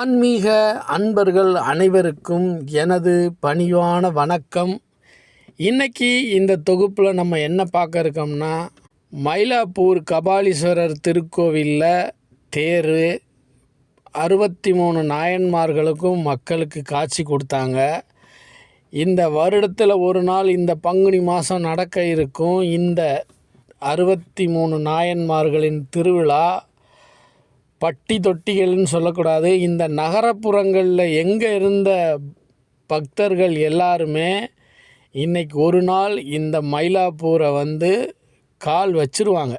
ஆன்மீக அன்பர்கள் அனைவருக்கும் எனது பணிவான வணக்கம். இன்னைக்கு இந்த தொகுப்பில் நம்ம என்ன பார்க்க இருக்கோம்னா மயிலாப்பூர் கபாலீஸ்வரர் திருக்கோவிலில் தேர் அறுபத்தி மூணு நாயன்மார்களுக்கும் மக்களுக்கு காட்சி கொடுத்தாங்க. இந்த வருடத்தில் ஒரு நாள் இந்த பங்குனி மாதம் நடக்க இருக்கும். இந்த அறுபத்தி மூணு நாயன்மார்களின் திருவிழா பட்டி தொட்டிகள்னு சொல்லக்கூடாது. இந்த நகரப்புறங்களில் எங்கே இருந்த பக்தர்கள் எல்லாருமே இன்னைக்கு ஒரு நாள் இந்த மயிலாப்பூரை வந்து கால் வச்சிருவாங்க.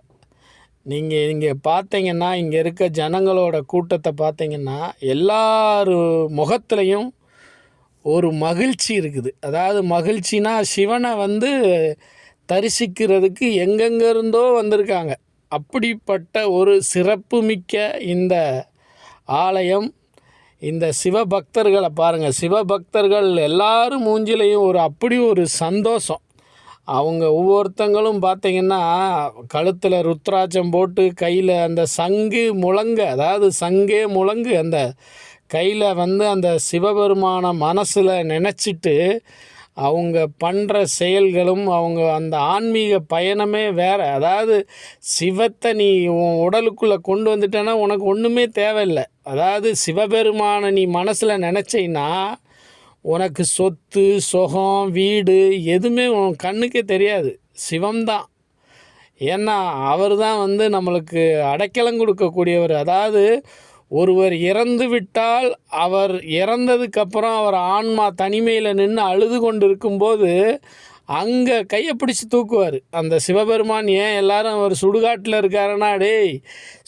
நீங்கள் இங்கே பார்த்தீங்கன்னா இங்கே இருக்க ஜனங்களோட கூட்டத்தை பார்த்தீங்கன்னா எல்லார் முகத்துலையும் ஒரு மகிழ்ச்சி இருக்குது. அதாவது மகிழ்ச்சினா சிவனை வந்து தரிசிக்கிறதுக்கு எங்கெங்கேருந்தோ வந்திருக்காங்க. அப்படிப்பட்ட ஒரு சிறப்புமிக்க இந்த ஆலயம் இந்த சிவபக்தர்களை பாருங்கள் சிவபக்தர்கள் எல்லாரும் மூஞ்சிலையும் ஒரு அப்படி ஒரு சந்தோஷம். அவங்க ஒவ்வொருத்தங்களும் பார்த்தீங்கன்னா கழுத்தில் ருத்ராட்சம் போட்டு கையில் அந்த சங்கு முழங்கு அதாவது சங்கே முழங்கு அந்த கையில் வந்து அந்த சிவபெருமான மனசில் நினச்சிட்டு அவங்க பண்ணுற செயல்களும் அவங்க அந்த ஆன்மீக பயணமே வேறு. அதாவது சிவத்தை நீ உன் உடலுக்குள்ளே கொண்டு வந்துட்டேன்னா உனக்கு ஒன்றுமே தேவையில்லை. அதாவது சிவபெருமானை நீ மனசில் நினச்சின்னா உனக்கு சொத்து சுகம் வீடு எதுவுமே உன் கண்ணுக்கே தெரியாது. சிவம்தான். ஏன்னா அவர் தான் வந்து நம்மளுக்கு அடைக்கலம் கொடுக்கக்கூடியவர். அதாவது ஒருவர் இறந்து விட்டால் அவர் இறந்ததுக்கப்புறம் அவர் ஆன்மா தனிமையில் நின்று அழுது கொண்டு இருக்கும்போது அங்கே கையை பிடிச்சி தூக்குவார். அந்த சிவபெருமான் ஏன் எல்லாரும் அவர் சுடுகாட்டில் இருக்காருன்னா டேய்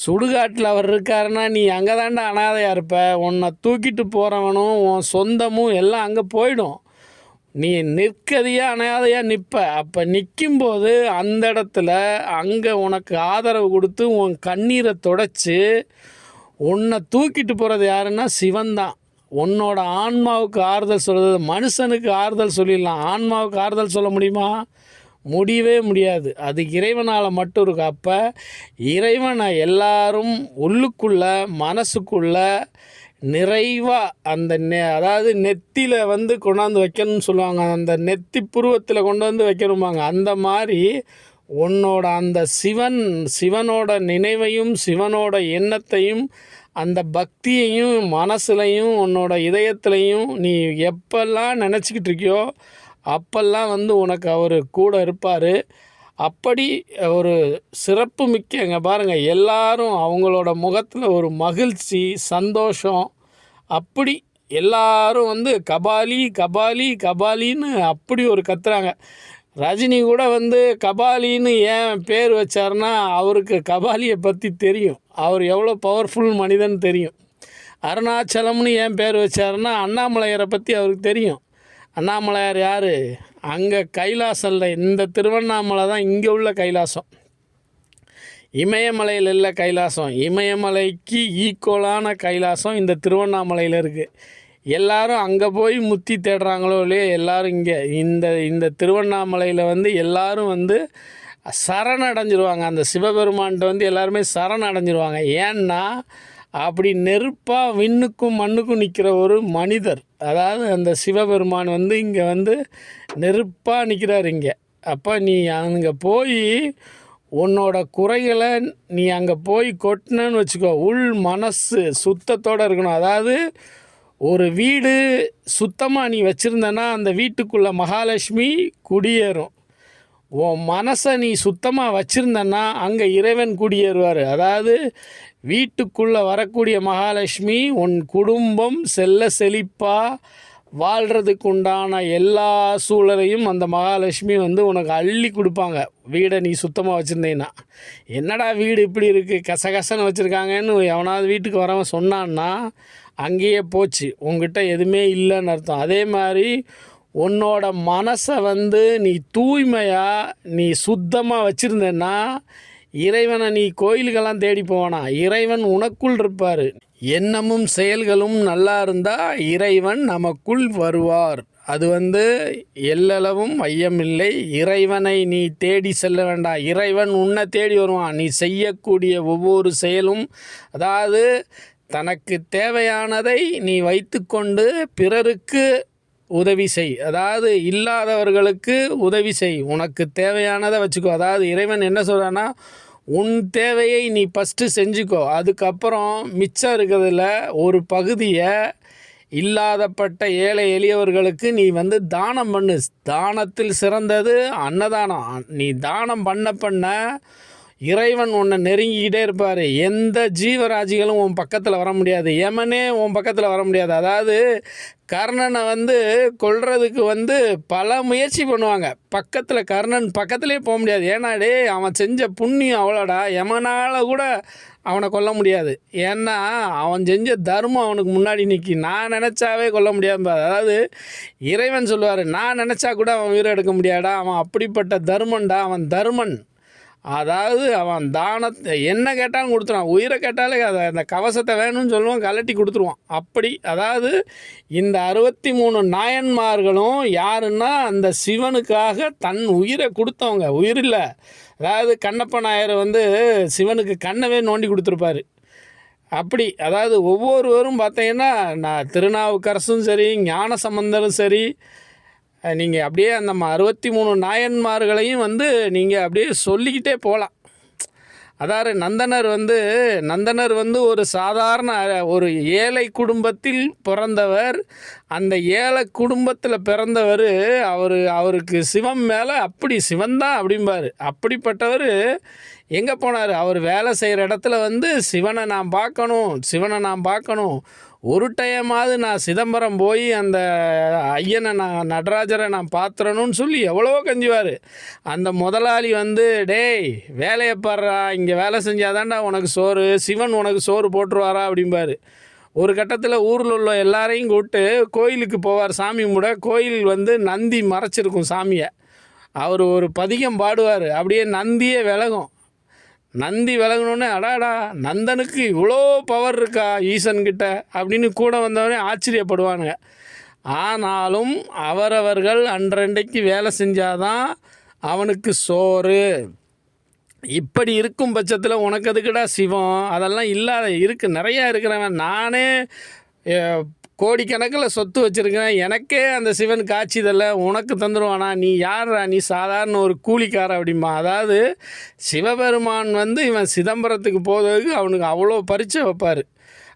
சுடுகாட்டில் அவர் இருக்காருன்னா நீ அங்கே தாண்டா அனாதையாக இருப்ப. உன்னை தூக்கிட்டு போகிறவனும் உன் சொந்தமும் எல்லாம் அங்கே போயிடும். நீ நிற்கதியாக அனாதையாக நிற்ப அப்போ நிற்கும்போது அந்த இடத்துல அங்கே உனக்கு ஆதரவு கொடுத்து உன் கண்ணீரை தொடச்சி உன்னை தூக்கிட்டு போகிறது யாருன்னா சிவன் தான் உன்னோட ஆன்மாவுக்கு ஆறுதல் சொல்கிறது மனுஷனுக்கு ஆறுதல் சொல்லிடலாம். ஆன்மாவுக்கு ஆறுதல் சொல்ல முடியுமா? முடியவே முடியாது. அது இறைவனால் மட்டும் இருக்கு? அப்போ இறைவனை எல்லாரும் உள்ளுக்குள்ள மனசுக்குள்ள நிறைவாக அந்த நெ அதாவது நெத்தியில் வந்து கொண்டாந்து வைக்கணும்னு சொல்லுவாங்க. அந்த நெத்தி புருவத்தில் கொண்டு வந்து வைக்கணுமாங்க அந்த மாதிரி உன்னோட அந்த சிவன் சிவனோட நினைவையும் சிவனோட எண்ணத்தையும் அந்த பக்தியையும் மனசுலையும் உன்னோட இதயத்துலையும் நீ எப்பெல்லாம் நினச்சிக்கிட்டு இருக்கியோ அப்பெல்லாம் வந்து உனக்கு அவர் கூட இருப்பார். அப்படி ஒரு சிறப்பு மிக்க இங்கே பாருங்கள் எல்லாரும் அவங்களோட முகத்தில் ஒரு மகிழ்ச்சி சந்தோஷம். அப்படி எல்லாரும் வந்து கபாலி கபாலி கபாலின்னு அப்படி ஒரு கத்துறாங்க. ரஜினி கூட வந்து கபாலின்னு ஏன் பேர் வச்சாருன்னா அவருக்கு கபாலியை பற்றி தெரியும். அவர் எவ்வளோ பவர்ஃபுல் மனிதன் தெரியும். அருணாச்சலம்னு ஏன் பேர் வச்சாருன்னா அண்ணாமலையரை பற்றி அவருக்கு தெரியும். அண்ணாமலையார் யார்? அங்கே கைலாசம் இல்லை இந்த திருவண்ணாமலை தான் இங்கே உள்ள கைலாசம். இமயமலையில் இல்லை கைலாசம். இமயமலைக்கு ஈக்குவலான கைலாசம் இந்த திருவண்ணாமலையில் இருக்குது எல்லாரும் அங்கே போய் முத்தி தேடுறாங்களோ இல்லையோ எல்லாரும் இங்கே. இந்த இந்த திருவண்ணாமலையில் வந்து எல்லாரும் வந்து சரணடைஞ்சிருவாங்க. அந்த சிவபெருமான்கிட்ட வந்து எல்லாருமே சரணடைஞ்சிருவாங்க. ஏன்னா அப்படி நெருப்பாக விண்ணுக்கும் மண்ணுக்கும் நிற்கிற ஒரு மனிதர் அதாவது அந்த சிவபெருமான் வந்து இங்கே வந்து நெருப்பாக நிற்கிறார் இங்கே. அப்போ நீ அங்கே போய் உன்னோட குறைகளை நீ அங்கே போய் கொட்டினன்னு வச்சுக்கோ. உள் மனசு சுத்தத்தோடு இருக்கணும். அதாவது ஒரு வீடு சுத்தமாக நீ வச்சுருந்தனா அந்த வீட்டுக்குள்ளே மகாலட்சுமி குடியேறும். உன் மனசை நீ சுத்தமாக வச்சுருந்தன்னா அங்கே இறைவன் குடியேறுவார். அதாவது வீட்டுக்குள்ளே வரக்கூடிய மகாலட்சுமி உன் குடும்பம் செல்ல செழிப்பாக வாழ்கிறதுக்கு உண்டான எல்லா சூழலையும் அந்த மகாலட்சுமி வந்து உனக்கு அள்ளி கொடுப்பாங்க. வீடை நீ சுத்தமாக வச்சுருந்தீங்கன்னா என்னடா வீடு இப்படி இருக்குது கசகசன்னு வச்சுருக்காங்கன்னு எவனாவது வீட்டுக்கு வரவன் சொன்னான்னா அங்கேயே போச்சு. உங்ககிட்ட எதுவுமே இல்லைன்னு அர்த்தம். அதே மாதிரி உன்னோட மனசை வந்து நீ தூய்மையாக நீ சுத்தமாக வச்சுருந்தேன்னா இறைவனை நீ கோயிலுக்கெல்லாம் தேடி போவானா? இறைவன் உனக்குள் இருப்பார். எண்ணமும் செயல்களும் நல்லா இருந்தால் இறைவன் நமக்குள் வருவார். அது வந்து எல்லளவும் ஐயமில்லை. இறைவனை நீ தேடி செல்ல வேண்டாம். இறைவன் உன்னை தேடி வருவான். நீ செய்யக்கூடிய ஒவ்வொரு செயலும் அதாவது தனக்கு தேவையானதை நீ வைத்துக்கொண்டு பிறருக்கு உதவி செய். அதாவது இல்லாதவர்களுக்கு உதவி செய். உனக்கு தேவையானதை வச்சுக்கோ. அதாவது இறைவன் என்ன சொல்கிறான்னா உன் தேவையை நீ ஃபஸ்ட்டு செஞ்சுக்கோ. அதுக்கப்புறம் மிச்சம் இருக்கிறதுல ஒரு பகுதியை இல்லாதப்பட்ட ஏழை எளியவர்களுக்கு நீ வந்து தானம் பண்ணு. தானத்தில் சிறந்தது அன்னதானம். நீ தானம் பண்ண பண்ண இறைவன் உன்னை நெருங்கிக்கிட்டே இருப்பார். எந்த ஜீவராஜிகளும் உன் பக்கத்தில் வர முடியாது. யமனே உன் பக்கத்தில் வர முடியாது. அதாவது கர்ணனை வந்து கொல்றதுக்கு வந்து பல முயற்சி பண்ணுவாங்க. பக்கத்தில் கர்ணன் பக்கத்துலேயே போக முடியாது. ஏன்னாடே அவன் செஞ்ச புண்ணியம் அவ்வளோடா. யமனால் கூட அவனை கொல்ல முடியாது. ஏன்னா அவன் செஞ்ச தர்மம் அவனுக்கு முன்னாடி நிற்கி நான் நினச்சாவே கொல்ல முடியாது அதாவது இறைவன் சொல்லுவார் நான் நினச்சா கூட அவன் உயிரை எடுக்க முடியாடா. அவன் அப்படிப்பட்ட தர்மன்டா அவன் தர்மன். அதாவது அவன் தானத்தை என்ன கேட்டாலும் கொடுத்துருவான். உயிரை கேட்டாலே அதை அந்த கவசத்தை வேணும்னு சொல்லுவான் கலட்டி கொடுத்துருவான். அப்படி அதாவது இந்த அறுபத்தி மூணு நாயன்மார்களும் யாருன்னா அந்த சிவனுக்காக தன் உயிரை கொடுத்தவங்க. உயிர் இல்லை. அதாவது கண்ணப்ப நாயர் வந்து சிவனுக்கு கண்ணவே நோண்டி கொடுத்துருப்பாரு. அப்படி அதாவது ஒவ்வொருவரும் பார்த்தீங்கன்னா நான் திருநாவுக்கரசும் சரி ஞான சம்பந்தரும் சரி நீங்கள் அப்படியே அந்த அறுபத்தி மூணு நாயன்மார்களையும் வந்து நீங்கள் அப்படியே சொல்லிக்கிட்டே போகலாம் அதாவது நந்தனர் வந்து நந்தனர் வந்து ஒரு சாதாரண ஒரு ஏழை குடும்பத்தில் பிறந்தவர். அந்த ஏழை குடும்பத்தில் பிறந்தவர் அவர் அவருக்கு சிவம் மேலே அப்படி சிவன்தான் அப்படிம்பார். அப்படிப்பட்டவர் எங்கே போனார்? அவர் வேலை செய்கிற இடத்துல வந்து சிவனை நான் பார்க்கணும் சிவனை நான் பார்க்கணும். ஒரு டைமாவது நான் சிதம்பரம் போய் அந்த ஐயனை நான் நடராஜரை நான் பாத்திரணும்னு சொல்லி எவ்வளவோ கஞ்சுவார். அந்த முதலாளி வந்து டேய் வேலையை பாடுறா இங்கே வேலை செஞ்சாதான்டா உனக்கு சோறு சிவன் உனக்கு சோறு போட்டுருவாரா? அப்படிம்பாரு. ஒரு கட்டத்தில் ஊரில் உள்ள எல்லாரையும் கூப்பிட்டு கோயிலுக்கு போவார் சாமி முட. கோயில் வந்து நந்தி மறைச்சிருக்கும் சாமியை. அவர் ஒரு பதிகம் பாடுவார். அப்படியே நந்தியே விலகும். நந்தி விலகணுன்னே அடாடா நந்தனுக்கு இவ்வளோ பவர் இருக்கா ஈசன்கிட்ட? அப்படின்னு கூட வந்தவனே ஆச்சரியப்படுவானுங்க. ஆனாலும் அவரவர்கள் அன்றன்றைக்கு வேலை செஞ்சாதான் அவனுக்கு சோறு. இப்படி இருக்கும் பட்சத்தில் உனக்கு எதுக்குடா சிவம்? அதெல்லாம் இல்லாத இருக்கு நிறையா இருக்கிறவன். நானே கோடிக்கணக்கில் சொத்து வச்சுருக்கேன். எனக்கே அந்த சிவன் காட்சி தரல. உனக்கு தந்துடுவானா நீ யார்ரா? நீ சாதாரண ஒரு கூலிக்கார அப்படிம்பா. அதாவது சிவபெருமான் வந்து இவன் சிதம்பரத்துக்கு போகிறதுக்கு அவனுக்கு அவ்வளோ பரிச்சை வைப்பார்.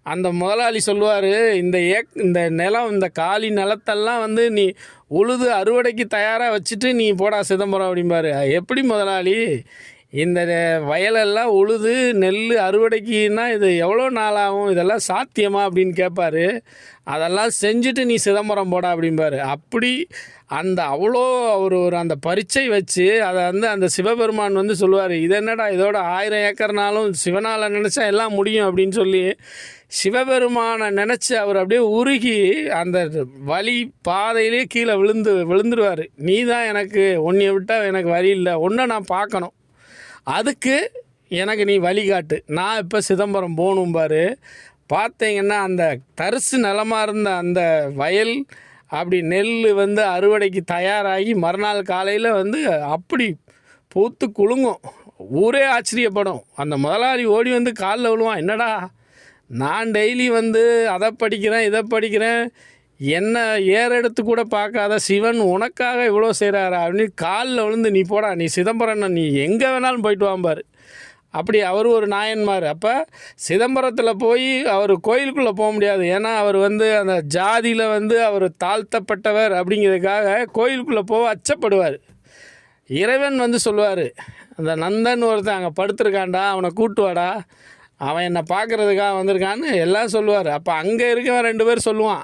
அந்த முதலாளி சொல்லுவார் இந்த ஏக் இந்த நிலம் இந்த காலி நிலத்தெல்லாம் வந்து நீ உழுது அறுவடைக்கு தயாராக வச்சுட்டு நீ போடா சிதம்பரம் அப்படிம்பாரு. எப்படி முதலாளி? இந்த வயலெல்லாம் உழுது நெல் அறுவடைக்குன்னா இது எவ்வளோ நாள் ஆகும் இதெல்லாம் சாத்தியமா அப்படின்னு கேட்பாரு அதெல்லாம் செஞ்சுட்டு நீ சிதம்பரம் போடா அப்படிம்பாரு. அப்படி அந்த அவ்வளோ அவர் ஒரு அந்த பரீட்சை வச்சு அதை வந்து அந்த சிவபெருமான் வந்து சொல்லுவார் இது என்னடா இதோட ஆயிரம் ஏக்கர்னாலும் சிவனால் நினச்சா எல்லாம் முடியும் அப்படின்னு சொல்லி சிவபெருமானை நினச்சி அவர் அப்படியே உருகி அந்த வழி பாதையிலே கீழே விழுந்து விழுந்துருவார். நீ தான் எனக்கு உன்னைய விட்டால் எனக்கு வழி இல்லை. ஒன்றை நான் பார்க்கணும். அதுக்கு எனக்கு நீ வழிகாட்டு. நான் இப்போ சிதம்பரம் போகணும் பாரு. பார்த்தீங்கன்னா அந்த தரிசு நிலமாக இருந்த அந்த வயல் அப்படி நெல் வந்து அறுவடைக்கு தயாராகி மறுநாள் காலையில் வந்து அப்படி பூத்து குலுங்கும். ஊரே ஆச்சரியப்படும். அந்த முதலாளி ஓடி வந்து காலில் விழுவான். என்னடா? நான் டெய்லி வந்து அதை படிக்கிறேன் இதை படிக்கிறேன். என்ன ஏறெடுத்து கூட பார்க்காத சிவன் உனக்காக இவ்வளோ செய்கிறாரா? அப்படின்னு காலில் விழுந்து நீ போடா நீ சிதம்பரம் நீ எங்கே வேணாலும் போயிட்டு வாம்பார். அப்படி அவர் ஒரு நாயன்மார். அப்போ சிதம்பரத்தில் போய் அவர் கோயிலுக்குள்ளே போக முடியாது. ஏன்னா அவர் வந்து அந்த ஜாதியில் வந்து அவர் தாழ்த்தப்பட்டவர் அப்படிங்கிறதுக்காக கோயிலுக்குள்ளே போக அச்சப்படுவார். இறைவன் வந்து சொல்லுவார் அந்த நந்தன் ஒருத்தன் அங்கே படுத்துருக்காண்டா அவனை கூட்டு வாடா. அவன் என்னை பார்க்குறதுக்காக வந்திருக்கான்னு எல்லாம் சொல்லுவார். அப்போ அங்கே இருக்கவன் ரெண்டு பேர் சொல்லுவான்.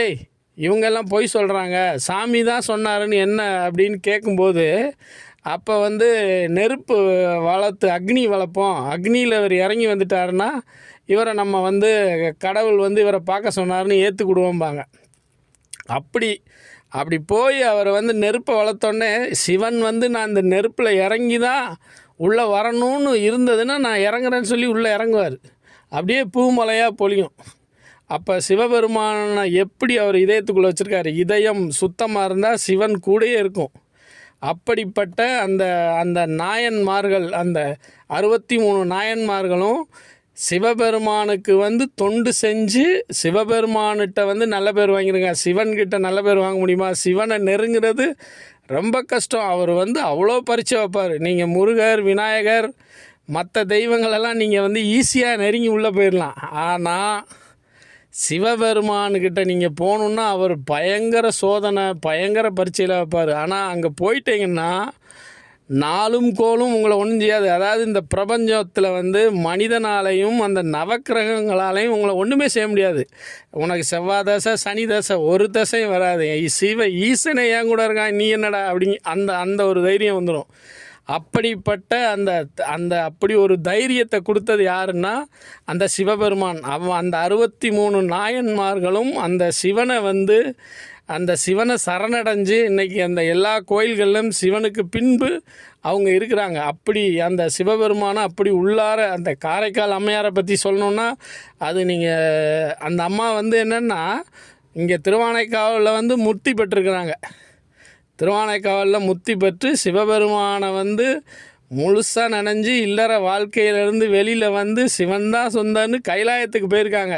ஏய் இவங்கெல்லாம் பொய் சொல்கிறாங்க சாமி தான் சொன்னாருன்னு என்ன? அப்படின்னு கேட்கும்போது அப்போ வந்து நெருப்பு வளர்த்து அக்னி வளர்ப்போம். அக்னியில் இவர் இறங்கி வந்துட்டாருன்னா இவரை நம்ம வந்து கடவுள் வந்து இவரை பார்க்க சொன்னார்னு ஏற்றுக்கிடுவோம்பாங்க அப்படி அப்படி போய் அவர் வந்து நெருப்பை வளர்த்தோடனே சிவன் வந்து நான் இந்த நெருப்பில் இறங்கி தான் உள்ளே வரணும்னு இருந்ததுன்னா நான் இறங்குறேன்னு சொல்லி உள்ளே இறங்குவார். அப்படியே பூமலையாக பொழியும். அப்போ சிவபெருமானை எப்படி அவர் இதயத்துக்குள்ளே வச்சுருக்காரு? இதயம் சுத்தமாக இருந்தால் சிவன் கூடயே இருக்கும். அப்படிப்பட்ட அந்த அந்த நாயன்மார்கள் அந்த அறுபத்தி மூணு நாயன்மார்களும் சிவபெருமானுக்கு வந்து தொண்டு செஞ்சு சிவபெருமான்கிட்ட வந்து நல்ல பேர் வாங்கிருங்க. சிவன்கிட்ட நல்ல பேர் வாங்க முடியுமா? சிவனை நெருங்கிறது ரொம்ப கஷ்டம். அவர் வந்து அவ்வளோ பரிச்சை வைப்பார். நீங்கள் முருகர் விநாயகர் மற்ற தெய்வங்களெல்லாம் நீங்கள் வந்து ஈஸியாக நெருங்கி உள்ளே போயிடலாம் ஆனால் சிவபெருமானுக்கிட்ட நீங்கள் போகணுன்னா அவர் பயங்கர சோதனை பயங்கர பரீட்சையில் வைப்பார். ஆனால் அங்கே போயிட்டீங்கன்னா நாளும் கோலும் உங்களை ஒன்றும் செய்யாது. அதாவது இந்த பிரபஞ்சத்தில் வந்து மனிதனாலையும் அந்த நவக்கிரகங்களாலையும் உங்களை ஒன்றுமே செய்ய முடியாது. உனக்கு செவ்வாய் தசை சனி தசை ஒரு தசையும் வராது. சிவ ஈசனை ஏன் கூட இருக்கான்? நீ என்னடா? அப்படிங்க அந்த அந்த ஒரு தைரியம் வந்துடும் அப்படிப்பட்ட அந்த அந்த அப்படி ஒரு தைரியத்தை கொடுத்தது யாருன்னா அந்த சிவபெருமான். அவன் அந்த அறுபத்தி மூணு நாயன்மார்களும் அந்த சிவனை வந்து அந்த சிவனை சரணடைஞ்சு இன்னைக்கு அந்த எல்லா கோயில்களிலும் சிவனுக்கு பின்பு அவங்க இருக்கிறாங்க. அப்படி அந்த சிவபெருமானை அப்படி உள்ளார அந்த காரைக்கால் அம்மையாரை பற்றி சொல்லணுன்னா அது நீங்கள் அந்த அம்மா வந்து என்னென்னா இங்கே திருவானைக்காவலில் வந்து முத்தி பெற்றிருக்கிறாங்க. திருவானைக்காவலில் முத்தி பெற்று சிவபெருமானை வந்து முழுசாக நனைஞ்சு இல்லற வாழ்க்கையிலேருந்து வெளியில் வந்து சிவன் தான் சொந்தன்னு கைலாயத்துக்கு போயிருக்காங்க.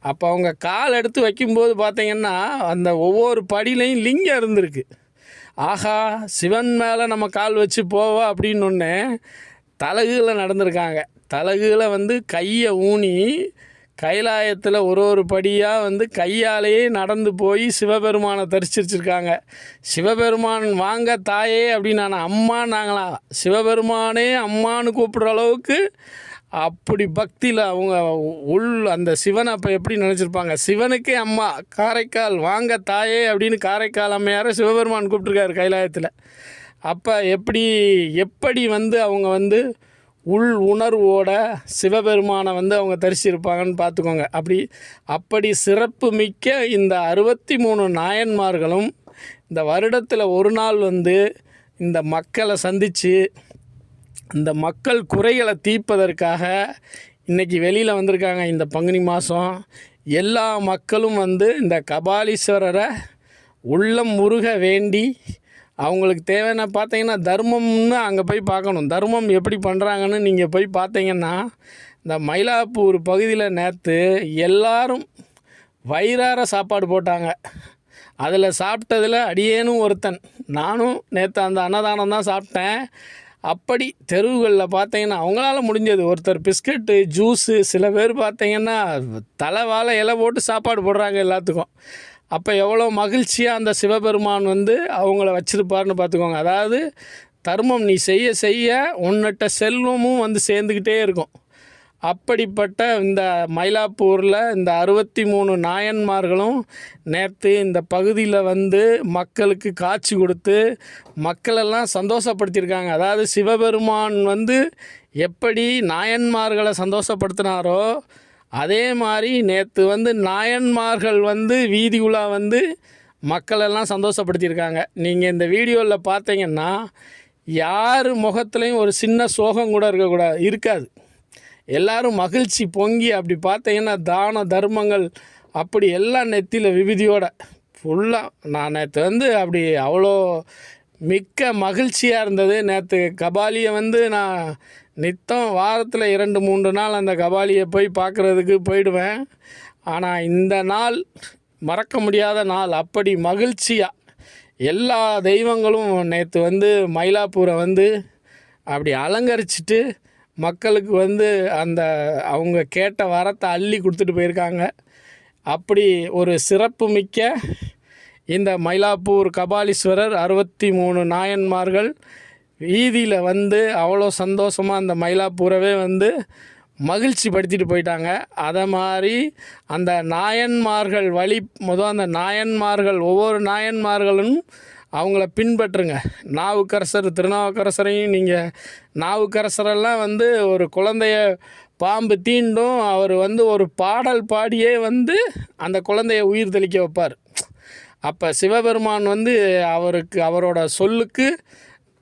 அப்போ அவங்க கால் எடுத்து வைக்கும்போது பார்த்தீங்கன்னா அந்த ஒவ்வொரு படியிலையும் லிங்கம் இருந்திருக்கு. ஆஹா சிவன் மேலே நம்ம கால் வச்சு போவா அப்படின்னு ஒன்று தலகுகளை நடந்திருக்காங்க. தலகுகளை வந்து கையை ஊனி கைலாயத்தில் ஒரு ஒரு படியாக வந்து கையாலேயே நடந்து போய் சிவபெருமானை தரிசிச்சிருக்காங்க. சிவபெருமான் வாங்க தாயே அப்படின்னு நான் அம்மா நாங்களாம் சிவபெருமானே அம்மான்னு கூப்பிட்ற அளவுக்கு அப்படி பக்தியில் அவங்க உள் அந்த சிவனை அப்போ எப்படி நினச்சிருப்பாங்க? சிவனுக்கே அம்மா காரைக்கால் வாங்க தாயே அப்படின்னு காரைக்கால் அம்மையாரை சிவபெருமான் கூப்பிட்ருக்காரு கைலாயத்தில். அப்போ எப்படி எப்படி வந்து அவங்க வந்து உள் உணர்வோட சிவபெருமானை வந்து அவங்க தரிசிருப்பாங்கன்னு பார்த்துக்கோங்க. அப்படி அப்படி சிறப்பு மிக்க இந்த அறுபத்தி மூணு நாயன்மார்களும் இந்த வருடத்தில் ஒரு நாள் வந்து இந்த மக்களை சந்தித்து இந்த மக்கள் குறைகளை தீர்ப்பதற்காக இன்றைக்கி வெளியில் வந்திருக்காங்க இந்த பங்குனி மாதம் எல்லா மக்களும் வந்து இந்த கபாலீஸ்வரரை உள்ளம் முருக வேண்டி அவங்களுக்கு தேவையான பார்த்தீங்கன்னா தர்மம்னு அங்கே போய் பார்க்கணும். தர்மம் எப்படி பண்ணுறாங்கன்னு நீங்கள் போய் பார்த்தீங்கன்னா இந்த மயிலாப்பூர் பகுதியில் நேற்று எல்லாரும் வயிறார சாப்பாடு போட்டாங்க. அதில் சாப்பிட்டதில் அடியேனும் ஒருத்தன். நானும் நேற்று அந்த அன்னதானம் தான் சாப்பிட்டேன். அப்படி தெருவுகளில் பார்த்தீங்கன்னா அவங்களால முடிஞ்சது. ஒருத்தர் பிஸ்கட்டு ஜூஸு சில பேர் பார்த்தீங்கன்னா தலை வாழை இலை போட்டு சாப்பாடு போடுறாங்க எல்லாத்துக்கும். அப்போ எவ்வளோ மகிழ்ச்சியாக அந்த சிவபெருமான் வந்து அவங்கள வச்சுருப்பாருன்னு பார்த்துக்கோங்க. அதாவது தர்மம் நீ செய்ய செய்ய உன்னிட்ட செல்வமும் வந்து சேர்ந்துக்கிட்டே இருக்கும். அப்படிப்பட்ட இந்த மயிலாப்பூரில் இந்த அறுபத்தி மூணு நாயன்மார்களும் நேற்று இந்த பகுதியில் வந்து மக்களுக்கு காட்சி கொடுத்து மக்களெல்லாம் சந்தோஷப்படுத்தியிருக்காங்க. அதாவது சிவபெருமான் வந்து எப்படி நாயன்மார்களை சந்தோஷப்படுத்தினாரோ அதே மாதிரி நேற்று வந்து நாயன்மார்கள் வந்து வீதி உலா வந்து மக்களெல்லாம் சந்தோஷப்படுத்தியிருக்காங்க. நீங்கள் இந்த வீடியோவில் பார்த்தீங்கன்னா யார் முகத்துலேயும் ஒரு சின்ன சோகம் கூட இருக்கக்கூடாது இருக்காது. எல்லாரும் மகிழ்ச்சி பொங்கி அப்படி பார்த்தீங்கன்னா தான தர்மங்கள் அப்படி எல்லாம் நெத்தியில் விபதியோட ஃபுல்லாக நான் நேற்று வந்து அப்படி அவ்வளோ மிக்க மகிழ்ச்சியாக இருந்தது. நேற்று கபாலியை வந்து நான் நித்தம் வாரத்தில் இரண்டு மூன்று நாள் அந்த கபாலியை போய் பார்க்குறதுக்கு போயிடுவேன். ஆனால் இந்த நாள் மறக்க முடியாத நாள். அப்படி மகிழ்ச்சியாக எல்லா தெய்வங்களும் நேற்று வந்து மயிலாப்பூரை வந்து அப்படி அலங்கரிச்சிட்டு மக்களுக்கு வந்து அந்த அவங்க கேட்ட வரத்தை அள்ளி கொடுத்துட்டு போயிருக்காங்க. அப்படி ஒரு சிறப்பு மிக்க இந்த மயிலாப்பூர் கபாலீஸ்வரர் அறுபத்தி மூணு நாயன்மார்கள் வீதியில் வந்து அவ்வளோ சந்தோஷமாக அந்த மயிலாப்பூரவே வந்து மகிழ்ச்சி படுத்திட்டு போயிட்டாங்க. அதை மாதிரி அந்த நாயன்மார்கள் வழி முதல் அந்த நாயன்மார்கள் ஒவ்வொரு நாயன்மார்களும் அவங்கள பின்பற்றுங்க. நாவுக்கரசர் திருநாவுக்கரசரையும் நீங்கள் நாவுக்கரசரெல்லாம் வந்து ஒரு குழந்தைய பாம்பு தீண்டும் அவர் வந்து ஒரு பாடல் பாடியே வந்து அந்த குழந்தைய உயிர் தெளிக்க வைப்பார். அப்போ சிவபெருமான் வந்து அவருக்கு அவரோட சொல்லுக்கு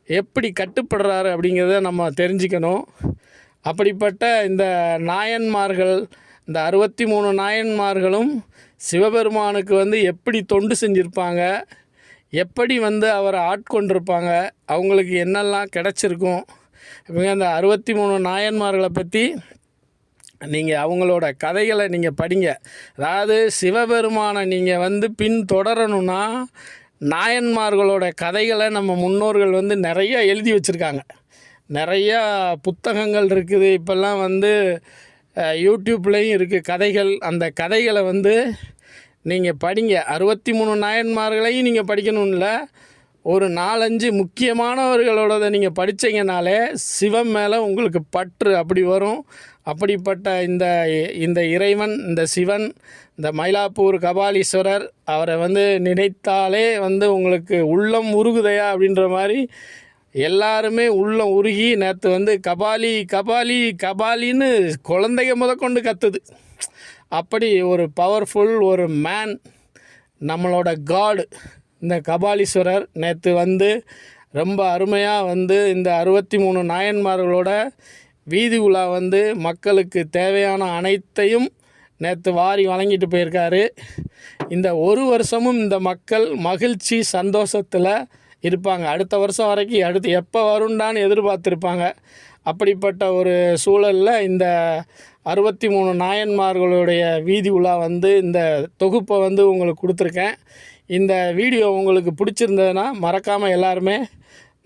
எப்படி கட்டுப்படுறாரு அப்படிங்கிறத நம்ம தெரிஞ்சுக்கணும். அப்படிப்பட்ட இந்த நாயன்மார்கள் இந்த அறுபத்தி மூணு நாயன்மார்களும் சிவபெருமானுக்கு வந்து எப்படி தொண்டு செஞ்சுருப்பாங்க எப்படி வந்து அவரை ஆட்கொண்டிருப்பாங்க அவங்களுக்கு என்னெல்லாம் கிடச்சிருக்கும் இவங்க அந்த அறுபத்தி மூணு நாயன்மார்களை பற்றி நீங்கள் அவங்களோட கதைகளை நீங்கள் படிங்க. அதாவது சிவபெருமானை நீங்கள் வந்து பின் தொடரணும்னா நாயன்மார்களோட கதைகளை நம்ம முன்னோர்கள் வந்து நிறையா எழுதி வச்சுருக்காங்க. நிறையா புத்தகங்கள் இருக்குது. இப்போல்லாம் வந்து யூடியூப்லேயும் இருக்குது கதைகள். அந்த கதைகளை வந்து நீங்கள் படிங்க. அறுபத்தி மூணு நாயன்மார்களையும் நீங்கள் படிக்கணும்ல. ஒரு நாலஞ்சு முக்கியமானவர்களோடதை நீங்கள் படிச்சீங்கனாலே சிவம் மேலே உங்களுக்கு பற்று அப்படி வரும். அப்படிப்பட்ட இந்த இந்த இறைவன் இந்த சிவன் இந்த மயிலாப்பூர் கபாலீஸ்வரர் அவரை வந்து நினைத்தாலே வந்து உங்களுக்கு உள்ளம் உருகுதையா அப்படின்ற மாதிரி எல்லாருமே உள்ளம் உருகி நேற்று வந்து கபாலி கபாலி கபாலின்னு குழந்தைங்க முதற்கொண்டு கத்துது. அப்படி ஒரு பவர்ஃபுல் ஒரு மேன் நம்மளோட காடு இந்த கபாலீஸ்வரர் நேற்று வந்து ரொம்ப அருமையாக வந்து இந்த அறுபத்தி மூணு நாயன்மார்களோட வீதி உலா வந்து மக்களுக்கு தேவையான அனைத்தையும் நேற்று வாரி வழங்கிட்டு போயிருக்காரு. இந்த ஒரு வருஷமும் இந்த மக்கள் மகிழ்ச்சி சந்தோஷத்தில் இருப்பாங்க. அடுத்த வருஷம் வரைக்கும் அடுத்து எப்போ வருண்டான்னு எதிர்பார்த்துருப்பாங்க. அப்படிப்பட்ட ஒரு சூழலில் இந்த அறுபத்தி மூணு நாயன்மார்களுடைய வீதி உலா வந்து இந்த தொகுப்பை வந்து உங்களுக்கு கொடுத்துருக்கேன். இந்த வீடியோ உங்களுக்கு பிடிச்சிருந்ததுன்னா மறக்காமல் எல்லாருமே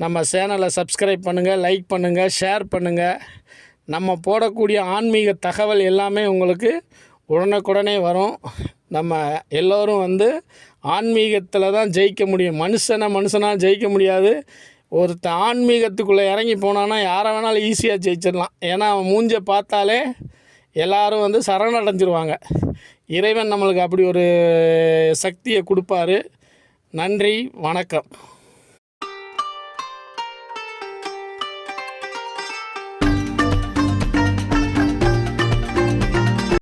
நம்ம சேனலை சப்ஸ்கிரைப் பண்ணுங்கள் லைக் பண்ணுங்கள் ஷேர் பண்ணுங்கள் நம்ம போடக்கூடிய ஆன்மீக தகவல் எல்லாமே உங்களுக்கு உடனுக்குடனே வரும். நம்ம எல்லோரும் வந்து ஆன்மீகத்தில் தான் ஜெயிக்க முடியும். மனுஷனை மனுஷனாக ஜெயிக்க முடியாது. ஒருத்தன் ஆன்மீகத்துக்குள்ளே இறங்கி போனான்னா யாரை வேணாலும் ஈஸியாக ஜெயிச்சிடலாம். ஏன்னா அவன் மூஞ்ச பார்த்தாலே எல்லோரும் வந்து சரணடைஞ்சிருவாங்க. இறைவன் நம்மளுக்கு அப்படி ஒரு சக்தியை கொடுப்பாரு. நன்றி வணக்கம்.